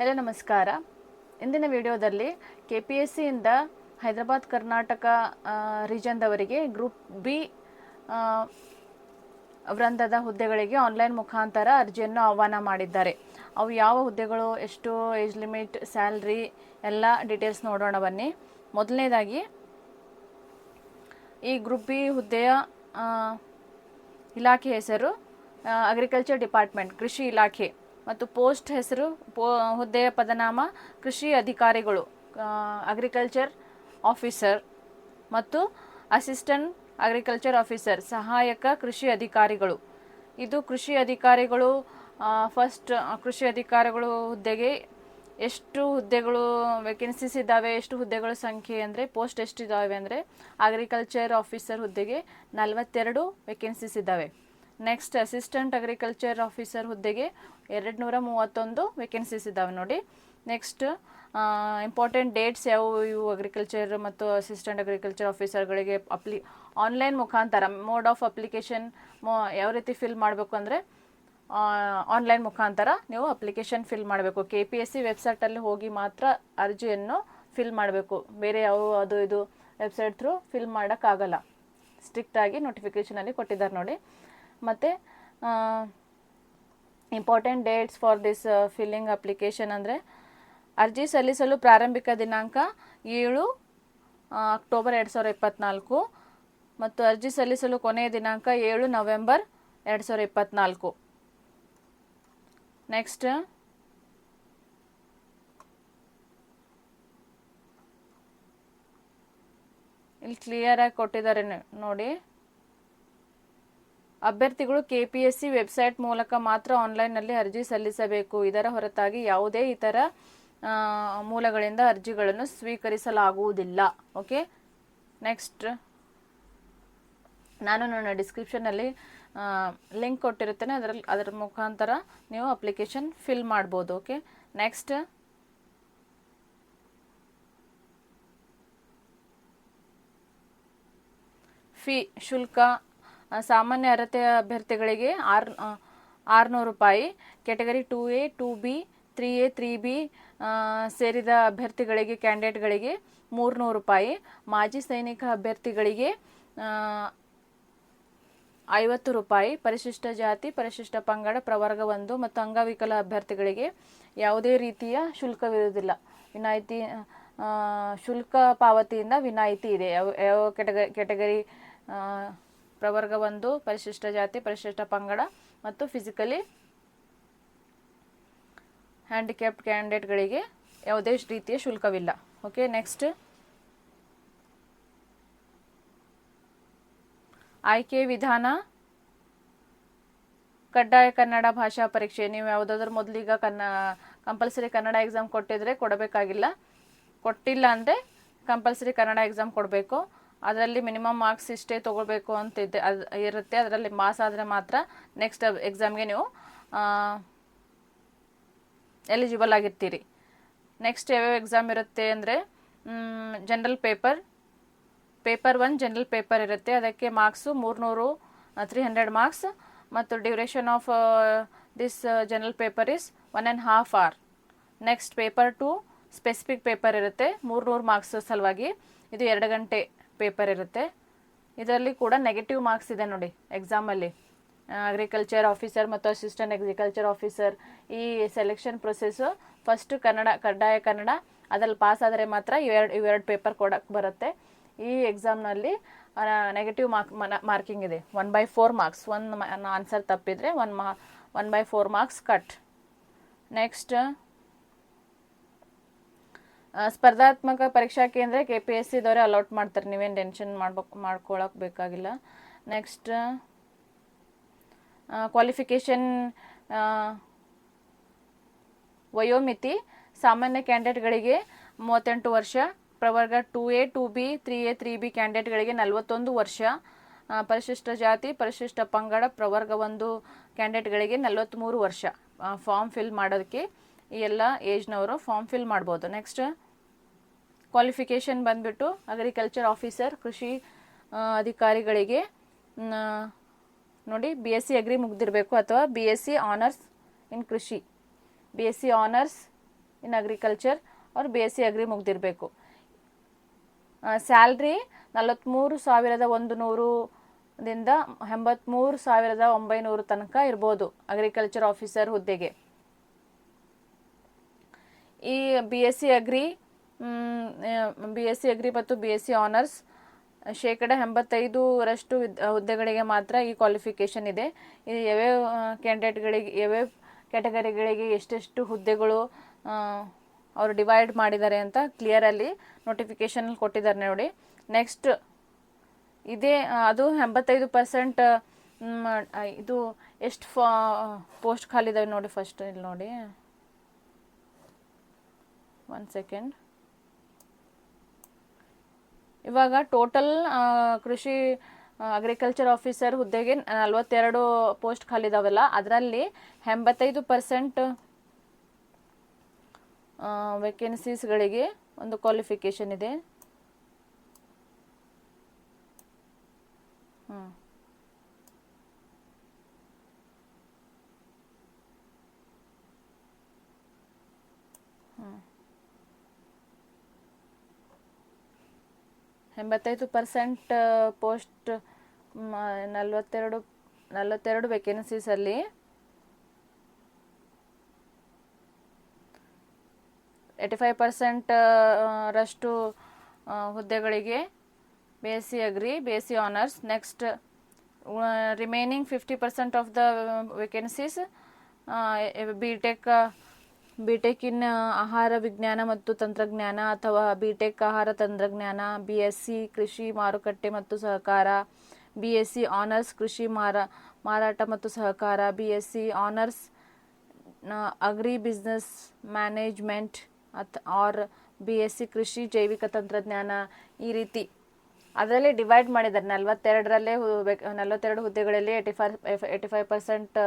ಎಲ್ಲ ನಮಸ್ಕಾರ. ಇಂದಿನ ವಿಡಿಯೋದಲ್ಲಿ ಕೆ ಪಿ ಎಸ್ ಸಿಯಿಂದ ಹೈದರಾಬಾದ್, ಕರ್ನಾಟಕ ರೀಜನ್ದವರಿಗೆ ಗ್ರೂಪ್ ಬಿ ವೃಂದದ ಹುದ್ದೆಗಳಿಗೆ ಆನ್ಲೈನ್ ಮುಖಾಂತರ ಅರ್ಜಿಯನ್ನು ಆಹ್ವಾನ ಮಾಡಿದ್ದಾರೆ. ಅವು ಯಾವ ಹುದ್ದೆಗಳು, ಎಷ್ಟು ಏಜ್ ಲಿಮಿಟ್ ಸ್ಯಾಲ್ರಿ ಎಲ್ಲ ಡೀಟೇಲ್ಸ್ ನೋಡೋಣ ಬನ್ನಿ. ಮೊದಲನೇದಾಗಿ, ಈ ಗ್ರೂಪ್ ಬಿ ಹುದ್ದೆಯ ಇಲಾಖೆ ಹೆಸರು ಅಗ್ರಿಕಲ್ಚರ್ ಡಿಪಾರ್ಟ್ಮೆಂಟ್ ಕೃಷಿ ಇಲಾಖೆ. ಮತ್ತು ಪೋಸ್ಟ್ ಹೆಸರು, ಪೋ, ಹುದ್ದೆಯ ಪದನಾಮ, ಕೃಷಿ ಅಧಿಕಾರಿಗಳು ಅಗ್ರಿಕಲ್ಚರ್ ಆಫೀಸರ್ ಮತ್ತು ಅಸಿಸ್ಟೆಂಟ್ ಅಗ್ರಿಕಲ್ಚರ್ ಆಫೀಸರ್ ಸಹಾಯಕ ಕೃಷಿ ಅಧಿಕಾರಿಗಳು. ಇದು ಕೃಷಿ ಅಧಿಕಾರಿಗಳು ಫಸ್ಟ್ ಕೃಷಿ ಅಧಿಕಾರಿಗಳು ಹುದ್ದೆಗೆ ಎಷ್ಟು ಹುದ್ದೆಗಳು ವೇಕೆನ್ಸೀಸ್ ಇದ್ದಾವೆ, ಎಷ್ಟು ಹುದ್ದೆಗಳ ಸಂಖ್ಯೆ ಅಂದರೆ ಪೋಸ್ಟ್ ಎಷ್ಟಿದ್ದಾವೆ ಅಂದರೆ ಅಗ್ರಿಕಲ್ಚರ್ ಆಫೀಸರ್ ಹುದ್ದೆಗೆ ನಲವತ್ತೆರಡು ವೇಕೆನ್ಸೀಸ್ ಇದ್ದಾವೆ. ನೆಕ್ಸ್ಟ್ ಅಸಿಸ್ಟೆಂಟ್ ಅಗ್ರಿಕಲ್ಚರ್ ಆಫೀಸರ್ ಹುದ್ದೆಗೆ ಎರಡು ನೂರ ಮೂವತ್ತೊಂದು ವೇಕೆನ್ಸೀಸ್ ಇದ್ದಾವೆ ನೋಡಿ ನೆಕ್ಸ್ಟ್ ಇಂಪಾರ್ಟೆಂಟ್ ಡೇಟ್ಸ್ ಯಾವುವು ಇವು ಅಗ್ರಿಕಲ್ಚರ್ ಮತ್ತು ಅಸಿಸ್ಟೆಂಟ್ ಅಗ್ರಿಕಲ್ಚರ್ ಆಫೀಸರ್ಗಳಿಗೆ ಅಪ್ಲಿ ಆನ್ಲೈನ್ ಮುಖಾಂತರ ಮೋಡ್ ಆಫ್ ಅಪ್ಲಿಕೇಶನ್ ಯಾವ ರೀತಿ ಫಿಲ್ ಮಾಡಬೇಕು ಅಂದರೆ ಆನ್ಲೈನ್ ಮುಖಾಂತರ ನೀವು ಅಪ್ಲಿಕೇಶನ್ ಫಿಲ್ ಮಾಡಬೇಕು. ಕೆ ಪಿ ಎಸ್ ಸಿ ವೆಬ್ಸೈಟಲ್ಲಿ ಹೋಗಿ ಮಾತ್ರ ಅರ್ಜಿಯನ್ನು ಫಿಲ್ ಮಾಡಬೇಕು. ಬೇರೆ ಯಾವ ಅದು ಇದು ವೆಬ್ಸೈಟ್ ಥ್ರೂ ಫಿಲ್ ಮಾಡೋಕ್ಕಾಗಲ್ಲ. ಸ್ಟ್ರಿಕ್ಟಾಗಿ ನೋಟಿಫಿಕೇಷನಲ್ಲಿ ಕೊಟ್ಟಿದ್ದಾರೆ ನೋಡಿ. ಮತ್ತು important dates for this filling application ಅಂದರೆ ಅರ್ಜಿ ಸಲ್ಲಿಸಲು ಪ್ರಾರಂಭಿಕ ದಿನಾಂಕ ಏಳು ಅಕ್ಟೋಬರ್ ಎರಡು ಸಾವಿರದ ಇಪ್ಪತ್ತ್ನಾಲ್ಕು ಮತ್ತು ಅರ್ಜಿ ಸಲ್ಲಿಸಲು ಕೊನೆಯ ದಿನಾಂಕ ಏಳು ನವೆಂಬರ್ ಎರಡು ಸಾವಿರದ ಇಪ್ಪತ್ತ್ನಾಲ್ಕು ನೆಕ್ಸ್ಟ್ ಇಲ್ಲಿ ಕ್ಲಿಯರಾಗಿ ಕೊಟ್ಟಿದ್ದಾರೆ ನೋಡಿ. ಅಭ್ಯರ್ಥಿಗಳು ಕೆಪಿಎಸ್ಸಿ ವೆಬ್ಸೈಟ್ ಮೂಲಕ ಮಾತ್ರ ಆನ್ಲೈನ್ನಲ್ಲಿ ಅರ್ಜಿ ಸಲ್ಲಿಸಬೇಕು. ಇದರ ಹೊರತಾಗಿ ಯಾವುದೇ ಇತರ ಮೂಲಗಳಿಂದ ಅರ್ಜಿಗಳನ್ನು ಸ್ವೀಕರಿಸಲಾಗುವುದಿಲ್ಲ. ಓಕೆ? ನೆಕ್ಸ್ಟ್. ನಾನು ನನ್ನ ಡಿಸ್ಕ್ರಿಪ್ಷನಲ್ಲಿ ಲಿಂಕ್ ಕೊಟ್ಟಿರುತ್ತೇನೆ. ಅದರಲ್ಲಿ ಅದರ ಮುಖಾಂತರ ನೀವು ಅಪ್ಲಿಕೇಶನ್ ಫಿಲ್ ಮಾಡ್ಬೋದು. ಓಕೆ? ನೆಕ್ಸ್ಟ್. ಫೀ, ಶುಲ್ಕ ಸಾಮಾನ್ಯ ಅರ್ಹತೆ ಅಭ್ಯರ್ಥಿಗಳಿಗೆ ಆರ್ ಆರುನೂರು ರೂಪಾಯಿ. Category two A, two B, three A, three B ಸೇರಿದ ಅಭ್ಯರ್ಥಿಗಳಿಗೆ, ಕ್ಯಾಂಡಿಡೇಟ್ಗಳಿಗೆ ಮೂರುನೂರು ರೂಪಾಯಿ. ಮಾಜಿ ಸೈನಿಕ ಅಭ್ಯರ್ಥಿಗಳಿಗೆ ಐವತ್ತು ರೂಪಾಯಿ. ಪರಿಶಿಷ್ಟ ಜಾತಿ, ಪರಿಶಿಷ್ಟ ಪಂಗಡ, ಪ್ರವರ್ಗ ಒಂದು ಮತ್ತು ಅಂಗವಿಕಲ ಅಭ್ಯರ್ಥಿಗಳಿಗೆ ಯಾವುದೇ ರೀತಿಯ ಶುಲ್ಕವಿರುವುದಿಲ್ಲ. ವಿನಾಯಿತಿ ಶುಲ್ಕ ಪಾವತಿಯಿಂದ ವಿನಾಯಿತಿ ಇದೆ. ಯಾವ ಯಾವ ಕೆಟಗ ಕೆಟಗರಿ ಪ್ರವರ್ಗ ಒಂದು ಪರಿಶಿಷ್ಟ ಜಾತಿ, ಪರಿಶಿಷ್ಟ ಪಂಗಡ ಮತ್ತು ಫಿಸಿಕಲಿ ಹ್ಯಾಂಡಿಕ್ಯಾಪ್ಡ್ ಕ್ಯಾಂಡಿಡೇಟ್ಗಳಿಗೆ ಯಾವುದೇ ರೀತಿಯ ಶುಲ್ಕವಿಲ್ಲ. ಓಕೆ ನೆಕ್ಸ್ಟ್ ಆಯ್ಕೆ ವಿಧಾನ. ಕಡ್ಡಾಯ ಕನ್ನಡ ಭಾಷಾ ಪರೀಕ್ಷೆ. ನೀವು ಯಾವುದಾದ್ರೂ ಮೊದಲೀಗ ಕನ್ನ ಕಂಪಲ್ಸರಿ ಕನ್ನಡ ಎಕ್ಸಾಮ್ ಕೊಟ್ಟಿದ್ರೆ ಕೊಡಬೇಕಾಗಿಲ್ಲ. ಕೊಟ್ಟಿಲ್ಲ ಅಂದರೆ ಕಂಪಲ್ಸರಿ ಕನ್ನಡ ಎಕ್ಸಾಮ್ ಕೊಡಬೇಕು. ಅದರಲ್ಲಿ ಮಿನಿಮಮ್ ಮಾರ್ಕ್ಸ್ ಇಷ್ಟೇ ತೊಗೊಳ್ಬೇಕು ಅಂತ ಇದೆ ಅದು ಇರುತ್ತೆ, ಅದರಲ್ಲಿ ಮಾಸ್ ಆದರೆ ಮಾತ್ರ ನೆಕ್ಸ್ಟ್ ಎಕ್ಸಾಮ್ಗೆ ನೀವು ಎಲಿಜಿಬಲ್ ಆಗಿರ್ತೀರಿ. ನೆಕ್ಸ್ಟ್ ಯಾವ್ಯಾವ ಎಕ್ಸಾಮ್ ಇರುತ್ತೆ ಅಂದರೆ general paper paper one general paper ಇರುತ್ತೆ. ಅದಕ್ಕೆ ಮಾರ್ಕ್ಸು ಮೂರುನೂರು ತ್ರೀ ಹಂಡ್ರೆಡ್ ಮಾರ್ಕ್ಸ್ ಮತ್ತು duration of this general paper is one and half or next paper two specific paper ಇರುತ್ತೆ. ಮೂರುನೂರು ಮಾರ್ಕ್ಸ್ ಸಲುವಾಗಿ. ಇದು ಎರಡು ಗಂಟೆ ಪೇಪರ್ ಇರುತ್ತೆ. ಇದರಲ್ಲಿ ಕೂಡ ನೆಗೆಟಿವ್ ಮಾರ್ಕ್ಸ್ ಇದೆ ನೋಡಿ ಎಕ್ಸಾಮಲ್ಲಿ ಅಗ್ರಿಕಲ್ಚರ್ ಆಫೀಸರ್ ಮತ್ತು ಅಸಿಸ್ಟೆಂಟ್ ಅಗ್ರಿಕಲ್ಚರ್ ಆಫೀಸರ್ ಈ ಸೆಲೆಕ್ಷನ್ ಪ್ರೊಸೆಸ್ಸು ಫಸ್ಟ್ ಕನ್ನಡ, ಕಡ್ಡಾಯ ಕನ್ನಡ, ಅದರಲ್ಲಿ ಪಾಸ್ ಆದರೆ ಮಾತ್ರ ಇವೆರಡು ಇವೆರಡು ಪೇಪರ್ ಕೊಡಕ್ಕೆ ಬರುತ್ತೆ. ಈ ಎಕ್ಸಾಮ್ನಲ್ಲಿ ನೆಗೆಟಿವ್ ಮಾರ್ಕ್ ಮಾರ್ಕಿಂಗ್ ಇದೆ. ಒನ್ ಬೈ ಫೋರ್ ಮಾರ್ಕ್ಸ್ ಒಂದು ಆನ್ಸರ್ ತಪ್ಪಿದರೆ ಒನ್ ಮಾ one by four marks cut next ಸ್ಪರ್ಧಾತ್ಮಕ ಪರೀಕ್ಷಾ ಕೇಂದ್ರ ಕೆ ಪಿ ಎಸ್ ಸಿದವರೇ ಅಲೌಟ್ ಮಾಡ್ತಾರೆ. ನೀವೇನು ಟೆನ್ಷನ್ ಮಾಡ್ಬೇಕು ಮಾಡ್ಕೊಳಕ್ಕೆ ಬೇಕಾಗಿಲ್ಲ. ನೆಕ್ಸ್ಟ್ ಕ್ವಾಲಿಫಿಕೇಷನ್ ವಯೋಮಿತಿ, ಸಾಮಾನ್ಯ ಕ್ಯಾಂಡಿಡೇಟ್ಗಳಿಗೆ ಮೂವತ್ತೆಂಟು ವರ್ಷ, ಪ್ರವರ್ಗ two A two B three A three B ಕ್ಯಾಂಡಿಡೇಟ್ಗಳಿಗೆ ನಲವತ್ತೊಂದು ವರ್ಷ ಪರಿಶಿಷ್ಟ ಜಾತಿ, ಪರಿಶಿಷ್ಟ ಪಂಗಡ, ಪ್ರವರ್ಗ ಒಂದು ಕ್ಯಾಂಡಿಡೇಟ್ಗಳಿಗೆ ನಲವತ್ತ್ಮೂರು ವರ್ಷ ಫಾರ್ಮ್ ಫಿಲ್ ಮಾಡೋದಕ್ಕೆ ಈ ಎಲ್ಲ ಏಜ್ನವರು ಫಾರ್ಮ್ ಫಿಲ್ ಮಾಡ್ಬೋದು. ನೆಕ್ಸ್ಟ್ ಕ್ವಾಲಿಫಿಕೇಷನ್ ಬಂದ್ಬಿಟ್ಟು ಅಗ್ರಿಕಲ್ಚರ್ ಆಫೀಸರ್ ಕೃಷಿ ಅಧಿಕಾರಿಗಳಿಗೆ ನೋಡಿ ಬಿ ಎಸ್ ಸಿ ಅಗ್ರಿ ಮುಗ್ದಿರಬೇಕು ಅಥವಾ B S C honours in ಕೃಷಿ. B S C honours in agriculture ಅವ್ರು ಬಿ ಎಸ್ ಸಿ ಅಗ್ರಿ ಮುಗ್ದಿರಬೇಕು. ಸ್ಯಾಲ್ರಿ ನಲವತ್ತ್ಮೂರು ಸಾವಿರದ ಒಂದು ನೂರುದಿಂದ ಎಂಬತ್ತ್ಮೂರು ಸಾವಿರದ ಒಂಬೈನೂರು ತನಕ ಇರ್ಬೋದು ಅಗ್ರಿಕಲ್ಚರ್ ಆಫೀಸರ್ ಹುದ್ದೆಗೆ. ಈ B S C agri B S C agri ಮತ್ತು ಬಿ ಎಸ್ ಸಿ ಆನರ್ಸ್ ಶೇಕಡ ಎಂಬತ್ತೈದರಷ್ಟು ಹುದ್ದೆಗಳಿಗೆ ಮಾತ್ರ ಈ ಕ್ವಾಲಿಫಿಕೇಷನ್ ಇದೆ. ಇದು ಯಾವ್ಯಾವ ಕ್ಯಾಂಡಿಡೇಟ್ಗಳಿಗೆ ಯಾವ್ಯಾವ ಕ್ಯಾಟಗರಿಗಳಿಗೆ ಎಷ್ಟೆಷ್ಟು ಹುದ್ದೆಗಳು ಅವರು ಡಿವೈಡ್ ಮಾಡಿದ್ದಾರೆ ಅಂತ ಕ್ಲಿಯರಲ್ಲಿ ನೋಟಿಫಿಕೇಷನ್ ಕೊಟ್ಟಿದ್ದಾರೆ ನೋಡಿ. ನೆಕ್ಸ್ಟ್ ಇದೇ, ಅದು ಎಂಬತ್ತೈದು ಪರ್ಸೆಂಟ್ ಇದು ಎಷ್ಟು ಫಾ ಪೋಸ್ಟ್ ಖಾಲಿ ಇದಾವೆ ನೋಡಿ ಫಸ್ಟ್ ಇಲ್ಲಿ ನೋಡಿ. ಒನ್ ಸೆಕೆಂಡ್ ಇವಾಗ ಟೋಟಲ್ ಕೃಷಿ ಅಗ್ರಿಕಲ್ಚರ್ ಆಫೀಸರ್ ಹುದ್ದೆಗೆ ನಲವತ್ತೆರಡು ಪೋಸ್ಟ್ ಖಾಲಿ ಇದಾವಲ್ಲ ಅದರಲ್ಲಿ ಎಂಬತ್ತೈದು ಪರ್ಸೆಂಟ್ ವೇಕೆನ್ಸೀಸ್ಗಳಿಗೆ ಒಂದು ಕ್ವಾಲಿಫಿಕೇಷನ್ ಇದೆ ಹ್ಮ್. ಎಂಬತ್ತೈದು ಪರ್ಸೆಂಟ್ ಪೋಸ್ಟ್ ನಲವತ್ತೆರಡು ನಲವತ್ತೆರಡು ವೇಕೆನ್ಸೀಸಲ್ಲಿ ಏಯ್ಟಿ ಫೈವ್ ಪರ್ಸೆಂಟ್ ರಷ್ಟು ಆ, ಹುದ್ದೆಗಳಿಗೆ B S C agri B S C honours next remaining fifty percent of the vacancies B tech B tech ಆಹಾರ ವಿಜ್ಞಾನ ಮತ್ತು ತಂತ್ರಜ್ಞಾನ ಅಥವಾ ಬಿ ಟೆಕ್ ಆಹಾರ ತಂತ್ರಜ್ಞಾನ ಬಿ ಎಸ್ ಸಿ ಕೃಷಿ ಮಾರುಕಟ್ಟೆ ಮತ್ತು ಸಹಕಾರ ಬಿ ಎಸ್ ಸಿ ಆನರ್ಸ್ ಕೃಷಿ ಮಾರಾ, ಮಾರಾಟ ಮತ್ತು ಸಹಕಾರ B S C honours agri business management ಅತ್ ಆರ್ ಬಿ ಎಸ್ ಸಿ ಕೃಷಿ ಜೈವಿಕ ತಂತ್ರಜ್ಞಾನ ಈ ರೀತಿ. ಅದರಲ್ಲಿ ಡಿವೈಡ್ ಮಾಡಿದ್ದಾರೆ. ನಲವತ್ತೆರಡರಲ್ಲೇ ನಲವತ್ತೆರಡು ಹುದ್ದೆಗಳಲ್ಲಿ eighty five eighty five percent